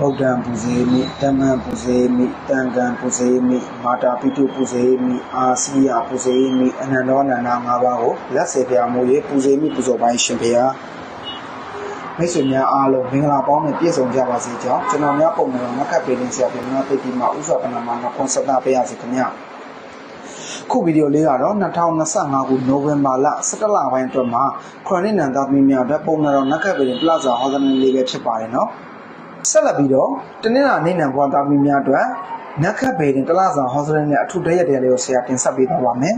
ဗုဒ္ဓံပူဇေမိတမ္မံပူဇေမိတံကံပူဇေမိမာတာပိတုပူဇေမိအာစီယပူဇေမိအနန္တောအနန္ဒ၅ပါးကိုလက်စေပြမှုရေးပူဇေမိပူဇော်ပိုင်းရှင်ဖေဟာမိတ်ဆွေများအားလုံးမင်္ဂလာပေါင်းနဲ့ပြည့်စုံကြပါစေကြောင်းကျွန်တော်များပုံမှန်မခတ်ပေးနေဆရာပြင်များသိပြီးမှဥစွာပနာမှာနှခွန်စတာပေးရစေခင်ဗျာခုဗီဒီယိုလေးကတော့2025ခုနိုဝင်ဘာလ17လပိုင်းအတွက်မှာခရိုနစ်နန်သားသမီးများအတွက်ပုံမှန်တော့နက်ခတ်ပေးတဲ့ပလဇာဟောသနလေးပဲဖြစ်ပါတယ်နော် ဆက်လက်ပြီးတော့တနင်္လာနေ့နံဘွားသားသမီးများအတွက်နက်ခတ်ပေးတဲ့တလဇာဟောသနလေးနဲ့အထူးတရက်တည်းလေးကိုဆရာတင်ဆက်ပေးသွားပါမယ်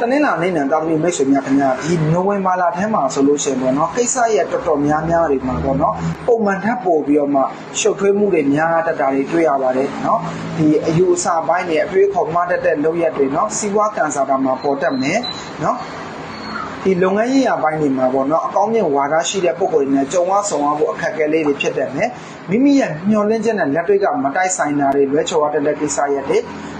တနင်္လာနေ့နဲ့တာသမီမိတ်ဆွေများခင်ဗျာဒီနိုဝင်ဘာလထဲမှာဆိုလို့ရှိရင်ပေါ့နော်ကိစ္စရဲ့တော်တော်များများတွေမှာပေါ့နော်ပုံမှန်ထပ်ပို့ပြီးတော့မှရှုပ်ထွေးမှုတွေများတတ်တာတွေတွေ့ရပါတယ်နော်ဒီအယူအဆပိုင်းတွေအတွေးခေါ်မှတတ်တဲ့လုပ်ရက်တွေနော်စီးပွားကန်ဆာတာမှာပေါ်တတ်မယ်နော် ဒီလုပ်ငန်းရေးရာပိုင်းတွေမှာပေါ့နော်အကောင်းမြင့်ဝါဒရှိတဲ့ပုံကိုယ်တွေနဲ့ကြုံဝဆောင်ရဖို့အခက်အခဲလေးတွေဖြစ်တယ်မယ်မိမိရဲ့မျှော်လင့်ချက်နဲ့လက်တွေ့ကမတိုက်ဆိုင်တာတွေလွဲချော်ရတဲ့ကိစ္စရက်တွေ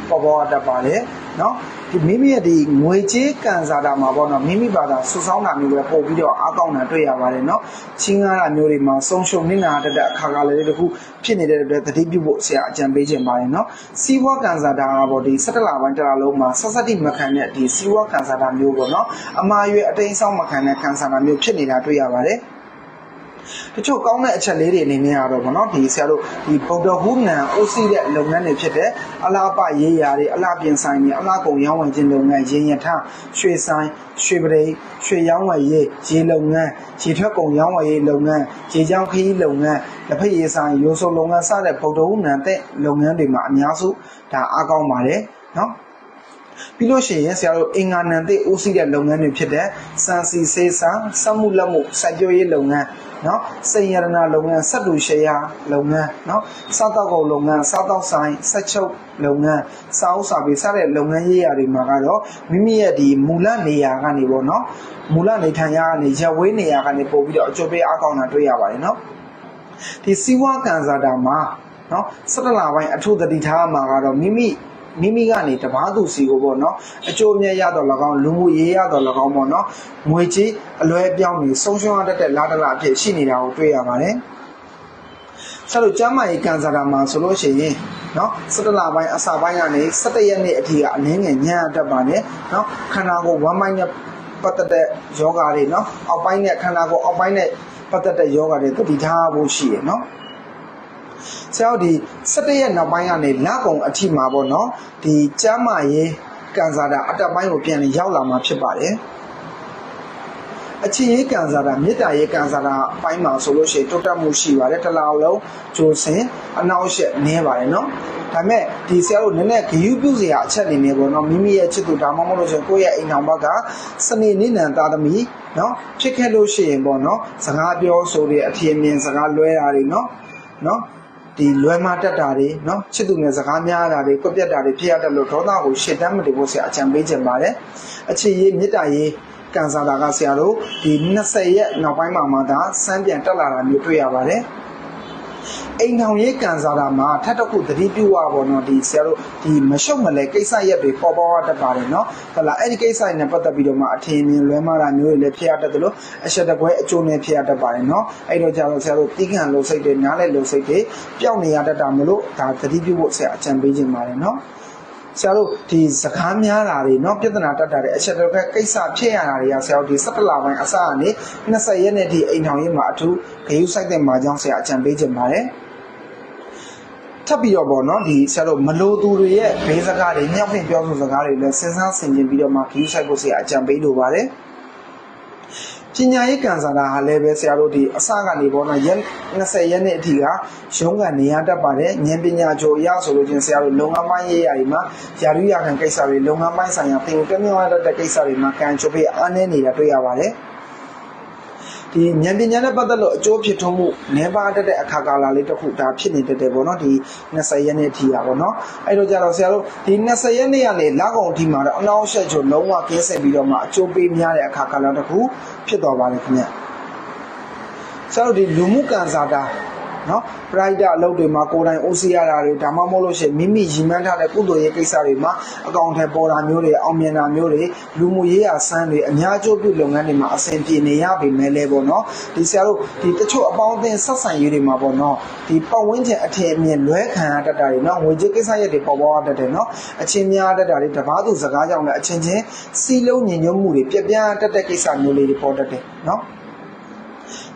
ပေါ်ပေါ်တတ်ပါတယ်နော်ဒီ မိမိရဲ့ဒီငွေကြေးကန်စားတာမှာပေါ့နော်မိမိဘာသာဆူဆောင်းတာမျိုးပဲပို့ပြီးတော့အားကောင်းတာတွေ့ရပါတယ်နော်ချင်းကားတာမျိုးတွေမှာဆုံးရှုံးနေတာတတ်အခါကလေးတခုဖြစ်နေတဲ့အတွက်သတိပြုဖို့ဆရာအကြံပေးခြင်းပါတယ်နော်စီးပွားကန်စားတာပေါ့ဒီ17လပိုင်းတလလုံးမှာဆက်စက်တိမခံတဲ့ဒီစီးပွားကန်စားတာမျိုးပေါ့နော်အမာရွယ်အတိမ်ဆောင်မခံတဲ့ကန်စားတာမျိုးဖြစ်နေတာတွေ့ရပါတယ် တချို့ကောင်းတဲ့အချက်လေးတွေအနေနဲ့ကတော့ဗောနော်ဒီဆရာတို့ဒီဗုဒ္ဓဟူနံအိုးစီတဲ့လုပ်ငန်းတွေဖြစ်တဲ့အလားပရေးရာတွေအလားပြင်ဆိုင်တွေအလားကုန်ရောင်းဝယ်ခြင်းလုပ်ငန်းရင်းရထားရွှေဆိုင်ရွှေပရိရွှေရောင်းဝယ်ရေးရေလုပ်ငန်းရေထွက်ကုန်ရောင်းဝယ်ရေးလုပ်ငန်းရေချောင်းခရီးလုပ်ငန်းလက်ဖက်ရည်ဆိုင်ရိုးစုံလုပ်ငန်းစတဲ့ဗုဒ္ဓဟူနံတဲ့လုပ်ငန်းတွေမှာအများစုဒါအားကောင်းပါတယ်နော် ပြီးလို့ရှိရင်ဆရာတို့အင်္ဂါနံတိအိုးစီးတဲ့လုပ်ငန်းတွေဖြစ်တဲ့စံစီစေးစာစက်မှုလက်မှုစိုက်ပျိုးရေးလုပ်ငန်းနော်စိန်ရတနာလုပ်ငန်းစက်တူရှယ်ယာလုပ်ငန်းနော်စားတောက်ကုန်လုပ်ငန်းစားတောက်ဆိုင်ဆက်ချုပ်လုပ်ငန်းစားအုပ်စာပေစတဲ့လုပ်ငန်းရေးရာတွေမှာကတော့မိမိရဲ့ဒီမူလနေရာကနေပေါ့နော်မူလနေထိုင်ရာကနေရပ်ဝေးနေရာကနေပို့ပြီးတော့အကျိုးပေးအားကောင်းတာတွေ့ရပါတယ်နော်ဒီစီဝါကန်စာတာမှာနော်17လပိုင်းအထူးသတိထားမှာကတော့မိမိ မိမိကနေတပားသူစီကိုပေါ့နော်အကျိုးအမြတ်ရတော့၎င်းလူမှုရေးရတော့၎င်းပေါ့နော်ငွေကြေးအလွဲအပြောင်းတွေဆုံးရှုံးရတတ်တဲ့လာတလာအဖြစ်ရှိနေတာကိုတွေ့ရပါတယ်ဆက်လို့ကျမ်းမာရေးကန်စားတာမှာဆိုလို့ရှိရင်နော်17လပိုင်းအစာပိုင်းကနေ17ရက်နေ့အထိကအနည်းငယ်ညံ့တတ်ပါတယ်နော်ခန္ဓာကိုယ်ဝမ်းပိုင်းနဲ့ပတ်သက်တဲ့ယောဂါတွေနော်အောက်ပိုင်းနဲ့ခန္ဓာကိုယ်အောက်ပိုင်းနဲ့ပတ်သက်တဲ့ယောဂါတွေတတိထားဖို့ရှိရနော် ဆရာတို့ဒီ17ရက်နောက်ပိုင်းကနေလကုံအထိမှာပေါ့နော်ဒီကျမ်းမာရေးကန်စားတာအတက်ပိုင်းကိုပြန်လည်ရောက်လာမှာဖြစ်ပါတယ်အချင်းရေးကန်စားတာမေတ္တာရေးကန်စားတာအပိုင်းမှာဆိုလို့ရှိရင်တိုးတက်မှုရှိပါတယ်တစ်လားလုံးဂျိုစင်အနောက်ရှက်နည်းပါတယ်နော်ဒါပေမဲ့ဒီဆရာတို့နည်းနည်းဂယုပြုစရာအချက်အနေနဲ့ပေါ့နော်မိမိရဲ့ချစ်သူဒါမှမဟုတ်လို့ရှိရင်ကိုယ့်ရဲ့အိမ်တော်ဘက်ကစနေနေ့နံသားသမီးနော်ဖြစ်ခဲ့လို့ရှိရင်ပေါ့နော်စကားပြောဆိုတွေအထင်မြင်စကားလွဲတာတွေနော်နော် ဒီလွယ်မတက်တာတွေနော်ချစ်သူငယ်စကားများတာတွေကွက်ပြက်တာတွေဖြစ်ရတတ်လို့ဒေါသကိုရှစ်တမ်းမတင်ဖို့ဆရာအကြံပေးခြင်းပါတယ်အချစ်ရေးမေတ္တာရေးကန်စာတာကဆရာတို့ဒီ20ရက်နောက်ပိုင်းမှာမှဒါစမ်းပြန်တက်လာတာမျိုးတွေ့ရပါတယ် အိမ်ထောင်ရေးကန်စားတာမှာထပ်တစ်ခုသတိပြုရပါတော့ဒီဆရာတို့ဒီမရှုပ်မလဲကိစ္စရက်တွေပေါ်ပေါ်တတ်ပါတယ်နော်ဟုတ်လားအဲ့ဒီကိစ္စနဲ့ပတ်သက်ပြီးတော့မှအထင်မြင်လွဲမှားတာမျိုးတွေလည်းဖြစ်ရတတ်တယ်လို့အချက်တကွဲအကျိုးနဲ့ဖြစ်ရတတ်ပါတယ်နော်အဲ့တော့ကြတော့ဆရာတို့တီးခံလို့စိတ်တွေနားလဲလို့စိတ်တွေပျောက်နေရတတ်တာမလို့ဒါသတိပြုဖို့ဆရာအကြံပေးခြင်းပါတယ်နော် ဆရာတို့ဒီစကားများတာတွေเนาะပြဿနာတက်တာတွေအချက်တစ်ခါကိစ္စဖြစ်ရတာတွေကဆရာတို့ဒီ17လပိုင်းအစကနေ20ရက်နေ့ထိအိမ်ထောင်ရေးမှာအထူးဂရုစိုက်တဲ့မှာကြောင့်ဆရာအကြံပေးခြင်းပါတယ်ထပ်ပြီးတော့ပေါ့နော်ဒီဆရာတို့မလိုသူတွေရဲ့ဘေးစကားတွေညှောက်ဖင်ပြောဆိုစကားတွေလည်းစဉ်းစားဆင်ခြင်ပြီးတော့မှဂရုစိုက်ဖို့ဆရာအကြံပေးလိုပါတယ် ပညာရေးကန်စားတာဟာလည်းပဲဆရာတို့ဒီအစကနေပေါ့နော်ရက်20ရက်နေ့အထိကရုံးကနေရတတ်ပါတယ်ဉာဏ်ပညာချိုအရဆိုလို့ချင်းဆရာတို့လုံငန်းပိုင်းရေးရာတွေမှာယာရုရခံကိစ္စတွေလုံငန်းပိုင်းဆိုင်ရာသင်ယူတက်မြောက်ရတဲ့ကိစ္စတွေမှာကန်ချိုပေးအားနည်းနေတာတွေ့ရပါတယ် ဒီဉာဏ်ပညာနဲ့ပတ်သက်လို့အကျိုးဖြစ်ထွန်းမှုနည်းပါးတတ်တဲ့အခါကာလလေးတစ်ခုဒါဖြစ်နေတတ်တယ်ပေါ့နော်ဒီ20ရက်နေ့အထိอ่ะပေါ့နော်အဲ့တော့ကြတော့ဆရာတို့ဒီ20ရက်နေ့ကနေလကောင်အထိမှာတော့အနောက်ရှက်ချိုလုံးဝကင်းစင်ပြီးတော့မှအကျိုးပေးများတဲ့အခါကာလတစ်ခုဖြစ်သွားပါတယ်ခင်ဗျဆရာတို့ဒီလူမှုကန်စာတာ နော်ပရိုက်တာအလုပ်တွေမှာကိုယ်တိုင်အိုးစီရတာတွေဒါမှမဟုတ်လို့ရှိရင်မိမိရည်မှန်းထားတဲ့ကုသိုလ်ရေးကိစ္စတွေမှာအကောင့်ထဲပေါ်တာမျိုးတွေအောင်မြင်တာမျိုးတွေလူမှုရေးရာစမ်းတွေအများကျိုးပြုလုပ်ငန်းတွေမှာအဆင်ပြေနေရပေမဲ့လည်းပေါ့နော်ဒီဆရာတို့ဒီတချို့အပေါင်းအသင်းဆက်ဆံရေးတွေမှာပေါ့နော်ဒီပတ်ဝန်းကျင်အထင်အမြင်လွဲခံရတတ်တာတွေနော်ငွေကြေးကိစ္စရက်တွေပေါ်ပေါ်ရတတ်တယ်နော်အချင်းများတတ်တာတွေတပားသူစကားကြောင့်လည်းအချင်းချင်းစီးလုံးညီညွတ်မှုတွေပြက်ပြားတတ်တဲ့ကိစ္စမျိုးလေးတွေပေါ်တတ်တယ်နော်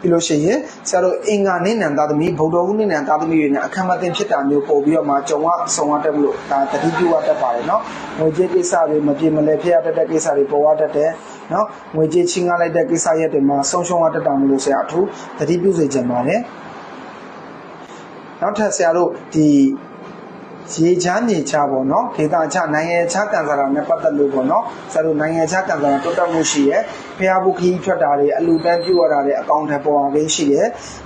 ပြီးလို့ရှိရင်ဆရာတို့အင်္ဂါနေနံသာသမီဗုဒ္ဓဟူးနေနံသာသမီတွေနဲ့အခမ်းမတင်ဖြစ်တာမျိုးပို့ပြီးတော့မှကြုံရဆုံရတတ်မလို့ဒါတတိပြုရတတ်ပါတယ်နော်ငွေကြေးကိစ္စတွေမပြေမလဲဖြစ်ရတတ်တဲ့ကိစ္စတွေပေါ်ရတတ်တယ်နော်ငွေကြေးချင်းကားလိုက်တဲ့ကိစ္စရက်တွေမှာဆုံးရှုံးရတတ်တာမလို့ဆရာအထူးတတိပြုစေချင်ပါတယ်နောက်ထပ်ဆရာတို့ဒီ ရေချမ်းမြေချပေါ့နော်ဒေတာချနိုင်ငံချကန်စားတာနဲ့ပတ်သက်လို့ပေါ့နော်ဆရာတို့နိုင်ငံချကန်စားတာတိုးတက်မှုရှိရဲဖျားဘူးခီးထွက်တာတွေအလူတန်းပြုတ်ရတာတွေအကောင့်ထဲပေါ်အောင်လေးရှိရဲ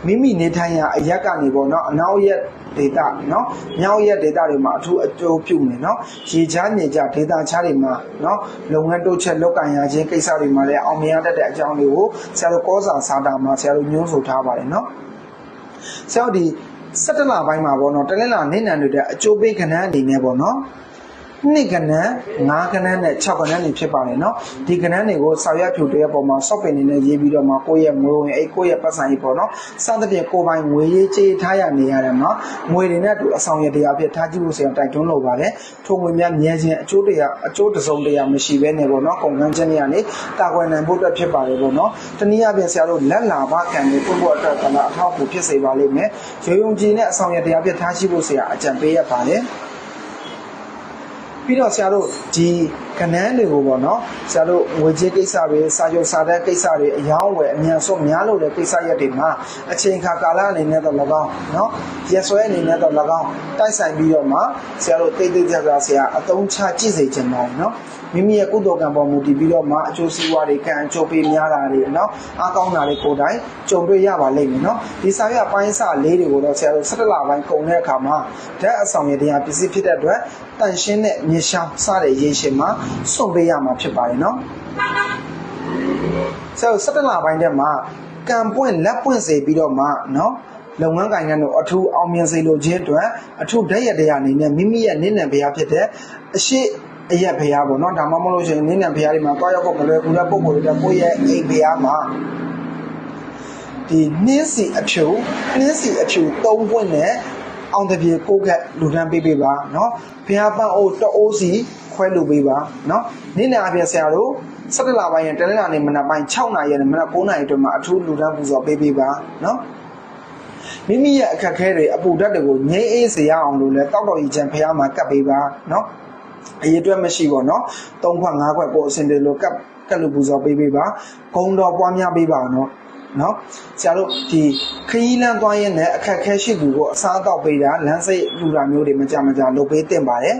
မိမိနေထိုင်ရာအရက်ကနေပေါ့နော်အနောက်ရက်ဒေတာနော်မြောက်ရက်ဒေတာတွေမှာအထူးအကျိုးပြုမယ်နော်ရေချမ်းမြေချဒေတာချတွေမှာနော်လုပ်ငန်းတိုးချက်လုပ်ကင်ရခြင်းကိစ္စတွေမှာလည်းအောင်မြင်ရတတ်တဲ့အကြောင်းတွေကိုဆရာတို့ကောစာစာတာမှာဆရာတို့ညွှန်းဆိုထားပါတယ်နော်ဆရာတို့ဒီ 17လပိုင်းမှာပေါ့နော်တလင်းလာနေနံတွေတဲ့အကျိုးပေးခဏအနေနဲ့ပေါ့နော် နှစ်ကနန်း၅ကနန်းနဲ့6ကနန်းတွေဖြစ်ပါတယ်เนาะဒီကနန်းတွေကိုဆောက်ရဖြူတွေပေါ်မှာ software အနေနဲ့ရေးပြီးတော့မှကိုယ့်ရဲ့ငွေဝင်အဲ့ကိုယ့်ရဲ့ပတ်စံရေးပေါ့เนาะစသဖြင့်ကိုယ်ပိုင်ငွေရေးကြေးထားရနေရတယ်เนาะငွေတွေနဲ့တူအဆောင်ရတရားဖြစ်ထားကြည့်ဖို့ဆရာတိုက်တွန်းလိုပါတယ်ထိုငွေများမြဲခြင်းအကျိုးတရားအကျိုးတစုံတရာမရှိဘဲနဲ့ပေါ့เนาะကုန်ကန်းခြင်းတွေကနေတာကွယ်နိုင်ဖို့အတွက်ဖြစ်ပါတယ်ပေါ့เนาะတနည်းအားဖြင့်ဆရာတို့လက်လာဘကံတွေပွင့်ဖို့အတွက်ကလည်းအထောက်အကူဖြစ်စေပါလိမ့်မယ်ရုံယုံကြည်နဲ့အဆောင်ရတရားဖြစ်ထားရှိဖို့ဆရာအကြံပေးရပါတယ် ပြီးတော့ဆရာတို့ဒီ ကနန်းတွေကိုပေါ့နော်ဆရာတို့ငွေကြေးကိစ္စတွေစာချုပ်စာတမ်းကိစ္စတွေအယောင်းဝယ်အမြန်ဆုံးများလို့တဲ့ကိစ္စရက်တွေမှာအချိန်ခါကာလအနေနဲ့တော့၎င်းနော်ရက်စွဲအနေနဲ့တော့၎င်းတိုက်ဆိုင်ပြီးတော့မှဆရာတို့တိတ်တိတ်ကြကြဆရာအသုံးချကြည့်စေချင်ပါတယ်နော်မိမိရဲ့ကုသိုလ်ကံပေါ်မူတည်ပြီးတော့မှအကျိုးစီးပွားတွေကံအကျိုးပေးများတာတွေနော်အားကောင်းတာတွေကိုယ်တိုင်ကြုံတွေ့ရပါလိမ့်မယ်နော်ဒီစာရွက်ပိုင်းစလေးတွေကိုတော့ဆရာတို့17လပိုင်းကုန်တဲ့အခါမှာဓာတ်အဆောင်ရတရားပစ္စည်းဖြစ်တဲ့အတွက်တန်ရှင်းတဲ့မြေရှောင်းစတဲ့ရေရှင်မှာစွန့်ပေးရမှာဖြစ်ပါတယ်နော်ဆရာတို့17လပိုင်းထဲမှာကံပွင့်လက်ပွင့်စေပြီးတော့မှနော်လုပ်ငန်းကိုင်ငံတို့အထူးအောင်မြင်စေလိုခြင်းအတွက်အထူးဓာတ်ရတရားအနေနဲ့မိမိရဲ့နိနံဘုရားဖြစ်တဲ့အရှိအရက်ဘုရားပေါ့နော်ဒါမှမဟုတ်လို့ရှိရင်နိနံဘုရားတွေမှာတွားရောက်ဖို့မလွယ်ကူတဲ့ပုံကိုယ်တွေတက်ကိုယ့်ရဲ့အိမ်ဘုရားမှာဒီနှင်းစီအဖြူနှင်းစီအဖြူ၃ပွင့်နဲ့ အောင်တပြေကိုကက်လူဒန်းပေးပေးပါနော်ဘုရားပန့်အိုးတအိုးစီခွဲလူပေးပါနော်နေ့လယ်အပြင်ဆရာတို့17လပိုင်းရတနင်္လာနေ့မနက်ပိုင်း6နာရီနဲ့မနက်9နာရီအတွက်မှာအထူးလူဒန်းပူဇော်ပေးပေးပါနော်မိမိရဲ့အခက်ခဲတွေအပူဓာတ်တွေကိုငြိမ်းအေးစေရအောင်လို့လဲတောက်တော်ကြီးချံဖះမှာကပ်ပေးပါနော်အရေးအတွက်မရှိပါတော့3ခွက်5ခွက်ပို့အစင်တွေလို့ကပ်ကပ်လို့ပူဇော်ပေးပေးပါဂုံတော်ပွားများပေးပါနော် နော်ဆရာတို့ဒီခရီးလမ်းသွားရင်လည်းအခက်ခဲရှိသူကိုအစားအသောက်ပေးတာလမ်းစိတ်လူတာမျိုးတွေမကြမကြလုပ်ပေးတင်ပါတယ်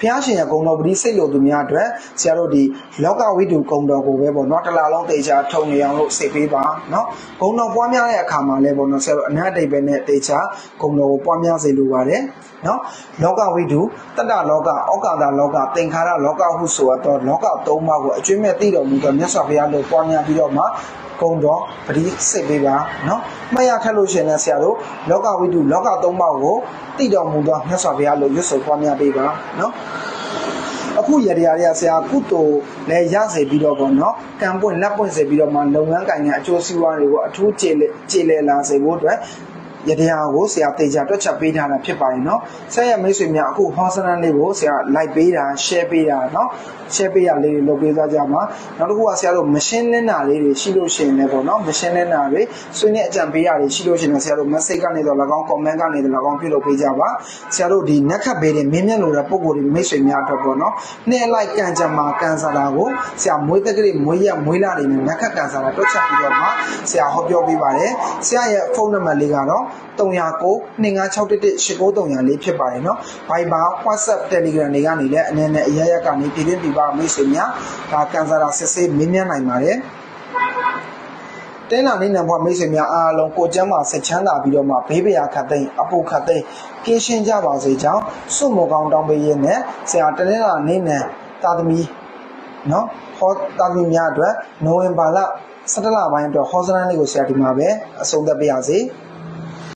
ဖះရှင်ရဂုံတော်ပတိစိတ်လိုသူများအတွက်ဆရာတို့ဒီလောကဝိတုဂုံတော်ကိုပဲပေါ့နော်တလားလုံးတေချာထုံနေအောင်လို့စိတ်ပေးပါနော်ဂုံတော်ပွားများတဲ့အခါမှာလည်းပေါ့နော်ဆရာတို့အနတ်အတိတ်ပဲနဲ့တေချာဂုံတော်ကိုပွားများစေလိုပါတယ်နော်လောကဝိတုတတ္တလောကဩကာသလောကသင်္ခါရလောကဟုဆိုတော့လောကသုံးပါးကိုအကျွင့်မဲ့သိတော်မူသောမြတ်စွာဘုရားလို့ပွားများပြီးတော့မှ ကုံတော်ပတိစစ်ပေးပါနော်မှတ်ရခက်လို့ရှင်နဲ့ဆရာတို့လောကဝိတုလောကသုံးပါးကိုတည်တော်မူသောမြတ်စွာဘုရားလို့ရွတ်ဆိုပွားများပေးပါနော်အခုရရရဆရာကုသိုလ်လည်းရစေပြီးတော့ပေါ့နော်ကံပွင့်လက်ပွင့်စေပြီးတော့မှလုပ်ငန်းကိုင်တဲ့အကျိုးစီးပွားတွေကိုအထူးကျေကျေလည်လာစေဖို့အတွက် ရတရားကိုဆရာတေချာတွက်ချက်ပေးထားတာဖြစ်ပါတယ်เนาะဆက်ရမိတ်ဆွေများအခုဟောစနန်လေးကိုဆရာ like ပေးတာ share ပေးတာเนาะ share ပေးရလေးတွေလုပ်ပေးသွားကြမှာနောက်တစ်ခုကဆရာတို့ machine လင်းတာလေးတွေရှိလို့ရှိရင်လည်းပေါ့နော် machine လင်းတာတွေဆွေးနွေးအကြံပေးရတွေရှိလို့ရှိရင်ဆရာတို့ message ကနေတော့၎င်း comment ကနေတော့၎င်းပြုလုပ်ပေးကြပါဆရာတို့ဒီ net ခတ်ပေးတဲ့မင်းမြတ်လို့တဲ့ပုံကိုယ်တွေမိတ်ဆွေများအတွက်ပေါ့နော်နှစ်အလိုက်ကန်ကြမှာကန်စားတာကိုဆရာမွေးတက်ကလေးမွေးရမွေးလာနေနဲ့ net ခတ်ကန်စားတာတွက်ချက်ပြီးတော့မှဆရာဟောပြောပေးပါတယ်ဆရာရဲ့ဖုန်းနံပါတ်လေးကတော့ 309 25611 89304ဖြစ်ပါတယ်နော် Viber WhatsApp Telegram တွေကနေလည်းအနေနဲ့အရရက်ကနေပြည်တွင်းပြည်ပမိတ်ဆွေများဒါကန်ဆာတာစစ်ဆေးမင်းမြန်းနိုင်ပါတယ်တဲလာနေနံဘွားမိတ်ဆွေများအားလုံးကိုကျမ်းမှာဆက်ချမ်းသာပြီးတော့မှဘေးပရာခတ်သိမ်းအဖို့ခတ်သိမ်းကင်းရှင်းကြပါစေကြောင်းစွမကောင်းတောင်းပေးရင်းနဲ့ဆရာတဲလာနေနံတာသမီနော်ဟောတာသမီများအတွက်နိုဝင်ဘာလ17လပိုင်းအတွက်ဟောစရန်လေးကိုဆရာဒီမှာပဲအဆုံးသတ်ပေးရစေ။